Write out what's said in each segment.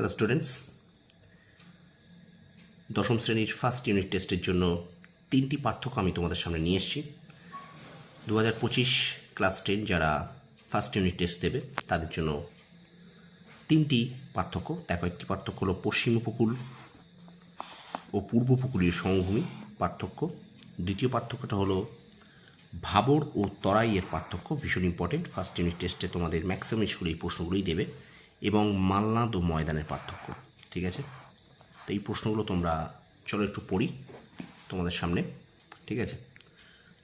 Hello students দশম শ্রেণির first unit টেস্টের জন্য তিনটি পার্থক্য আমি তোমাদের সামনে নিয়ে এসেছি। দু পঁচিশ ক্লাস টেন যারা ফার্স্ট ইউনিট টেস্ট দেবে, তাদের জন্য তিনটি পার্থক্য। দেখো, একটি পার্থক্য হলো পশ্চিম উপকূল ও পূর্ব উপকূলীয় সমভূমি পার্থক্য। দ্বিতীয় পার্থক্যটা হলো ভাবর ও তরাইয়ের পার্থক্য, ভীষণ ইম্পর্টেন্ট ফার্স্ট ইউনিট টেস্টে তোমাদের ম্যাক্সিমাম স্কুলে এই প্রশ্নগুলোই দেবে। এবং মালনাদ ও ময়দানের পার্থক্য, ঠিক আছে? তো এই প্রশ্নগুলো তোমরা চলো একটু পড়ি তোমাদের সামনে, ঠিক আছে?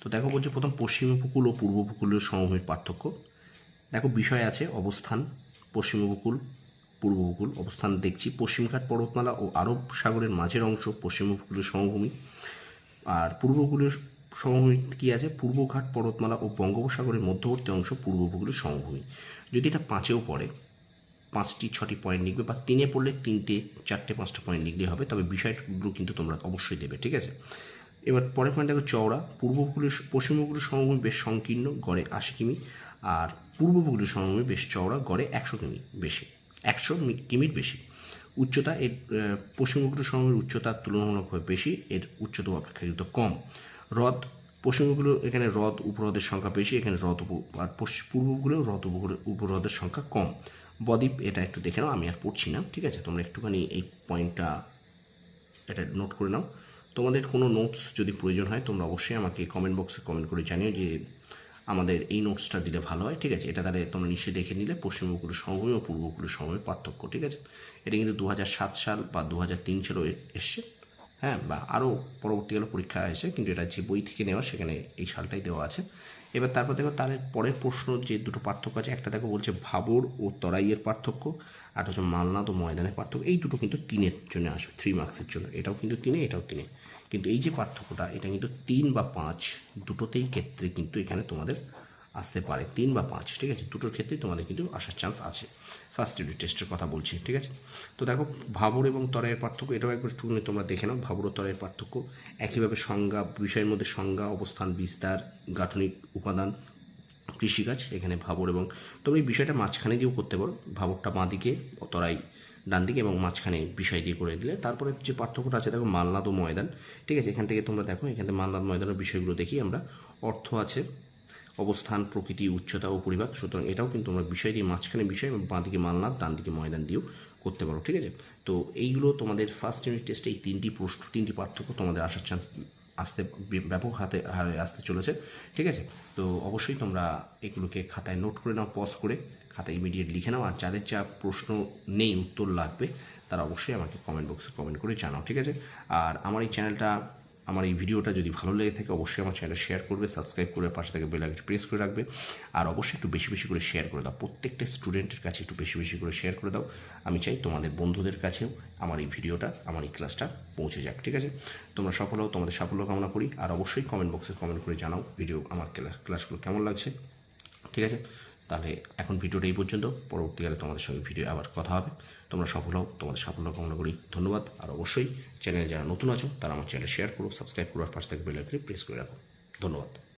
তো দেখো বলছে প্রথম পশ্চিম উপকূল ও পূর্ব উপকূলীয় সমভূমির পার্থক্য। দেখো বিষয় আছে অবস্থান, পশ্চিম উপকূল, পূর্ব উপকূল, অবস্থান দেখছি। পশ্চিমঘাট পর্বতমালা ও আরব সাগরের মাঝের অংশ পশ্চিম উপকূলীয় সমভূমি। আর পূর্ব উপকূলীয় সমভূমি কী আছে? পূর্বঘাট পর্বতমালা ও বঙ্গোপসাগরের মধ্যবর্তী অংশ পূর্ব উপকূলীয় সমভূমি। যদি এটা পাঁচেও পড়ে পাঁচটি ছটি পয়েন্ট লিখবে বা তিনে পড়লে তিনটে চারটে পাঁচটা পয়েন্ট লিখলেই হবে। তবে বিষয়গুলো কিন্তু তোমরা অবশ্যই দেবে ঠিক আছে? এবার পরের পয়েন্ট দেখো চওড়া। পূর্ব উপকূলীয় পশ্চিম উপকূলীয় সমভূমি বেশ সংকীর্ণ গড়ে আশি কিমি। আর পূর্ব উপকূলীয় সমভূমি বেশ চওড়া গড়ে একশো কিমি বেশি একশো কিমির বেশি। উচ্চতা এর আহ, পশ্চিম উপকূলীয় সমভূমির উচ্চতা তুলনামূলকভাবে বেশি এর উচ্চতা অপেক্ষাকৃত কম। হ্রদ পশ্চিম উপকূলে এখানে হ্রদ উপহ্রদের সংখ্যা বেশি এখানে হ্রদ আর পশ্চিম পূর্ব হ্রদ উপহ্রদের সংখ্যা কম। বদ্বীপ এটা একটু দেখে নাও, আমি আর পড়ছি না, ঠিক আছে? তোমরা একটুখানি এই পয়েন্টটা এটা নোট করে নাও। তোমাদের কোনো নোটস যদি প্রয়োজন হয়, তোমরা অবশ্যই আমাকে কমেন্ট বক্সে কমেন্ট করে জানিও যে আমাদের এই নোটসটা দিলে ভালো হয়, ঠিক আছে? এটা তাহলে তোমরা নিশ্চয়ই দেখে নিলে, পশ্চিম উপকূলের সমভূমি ও পূর্ব উপকূলের সমভূমির পার্থক্য, ঠিক আছে? এটা কিন্তু দু সাল বা দু হাজার তিন সালেও এসছে হ্যাঁ? বা আরও পরবর্তীকালে পরীক্ষা এসে, কিন্তু এটা যে বই থেকে নেওয়া, সেখানে এই সালটাই দেওয়া আছে। এবার তারপর দেখো তার পরের প্রশ্ন যে দুটো পার্থক্য আছে, একটা দেখো বলছে ভাবর ও তরাইয়ের পার্থক্য, আর হচ্ছে মালনাদ ও ময়দানের পার্থক্য। এই দুটো কিন্তু তিনের জন্য আসবে থ্রি মার্কসের জন্য। এটাও কিন্তু তিনে, এটাও তিনে। কিন্তু এই যে পার্থক্যটা, এটা কিন্তু তিন বা পাঁচ, দুটোতেই ক্ষেত্রে কিন্তু এখানে তোমাদের আসতে পারে তিন বা পাঁচ, ঠিক আছে? দুটোর ক্ষেত্রেই তোমাদের কিন্তু আসার চান্স আছে। ফার্স্ট ইউনিট টেস্টের কথা বলছি, ঠিক আছে? তো দেখো, ভাবর এবং তরাইয়ের পার্থক্য, এটাও একবার একটু তোমরা দেখে নাও। ভাবর ও তরাইয়ের পার্থক্য, একইভাবে সংজ্ঞা, বিষয়ের মধ্যে সংজ্ঞা, অবস্থান, বিস্তার, গাঠনিক উপাদান, কৃষিকাজ, এখানে ভাবর এবং তোমরা এই বিষয়টা মাঝখানে দিয়েও করতে পারো। ভাবরটা বাঁ দিকে তরাই ডান দিকে এবং মাঝখানে বিষয় দিয়ে করে দিলে। তারপরে যে পার্থক্যটা আছে, দেখো মালনাদ ও ময়দান, ঠিক আছে? এখান থেকে তোমরা দেখো, এখানে মালনাদ ময়দানের বিষয়গুলো দেখি আমরা। অর্থ আছে অবস্থান, প্রকৃতি, উচ্চতা ও পরিমাপ। সুতরাং এটাও কিন্তু আমরা বিষয় দিয়ে মাঝখানে বিষয় এবং বাঁ দিকে মালনাদ ডান দিকে ময়দান দিয়েও করতে পারো, ঠিক আছে? তো এইগুলো তোমাদের ফার্স্ট ইউনিট টেস্টে এই তিনটি প্রশ্ন, তিনটি পার্থক্য তোমাদের আসার চান্স আসতে, ব্যাপক হাতে, হারে আসতে চলেছে, ঠিক আছে? তো অবশ্যই তোমরা এগুলোকে খাতায় নোট করে নাও পজ করে, খাতায় ইমিডিয়েট লিখে নাও, আর যাদের যা প্রশ্ন নেই, উত্তর লাগবে, তারা অবশ্যই আমাকে কমেন্ট বক্সে কমেন্ট করে জানাও, ঠিক আছে? আর আমার এই চ্যানেলটা আমার এই ভিডিওটা যদি ভালো লেগে থাকে, অবশ্যই আমার চ্যানেলটা শেয়ার করবে সাবস্ক্রাইব করে পাশে থেকে বেল আইকনটি প্রেস করে রাখবে। আর অবশ্যই একটু বেশি বেশি করে শেয়ার করে দাও। প্রত্যেকটা স্টুডেন্টের কাছে একটু বেশি বেশি করে শেয়ার করে দাও। আমি চাই তোমাদের বন্ধুদের কাছেও আমার এই ভিডিওটা, আমার এই ক্লাসটা পৌঁছে যাক, ঠিক আছে? তোমরা সফল হও, তোমাদের সাফল্য কামনা করি। আর অবশ্যই কমেন্ট বক্সে কমেন্ট করে জানাও ভিডিও আমার ক্লাস ক্লাসগুলো কেমন লাগছে, ঠিক আছে? তাহলে এখন ভিডিওটা এই পর্যন্ত। পরবর্তীকালে তোমাদের সঙ্গে ভিডিও আবার কথা হবে। তোমরা সফল হও, তোমাদের সাফল্য কামনা করি। ধন্যবাদ। আর অবশ্যই চ্যানেলে যারা নতুন আছো, তারা আমার চ্যানেল শেয়ার করো সাবস্ক্রাইব করো, আর পাশে থেকে বেল আইকনে প্রেস করে রাখো। ধন্যবাদ।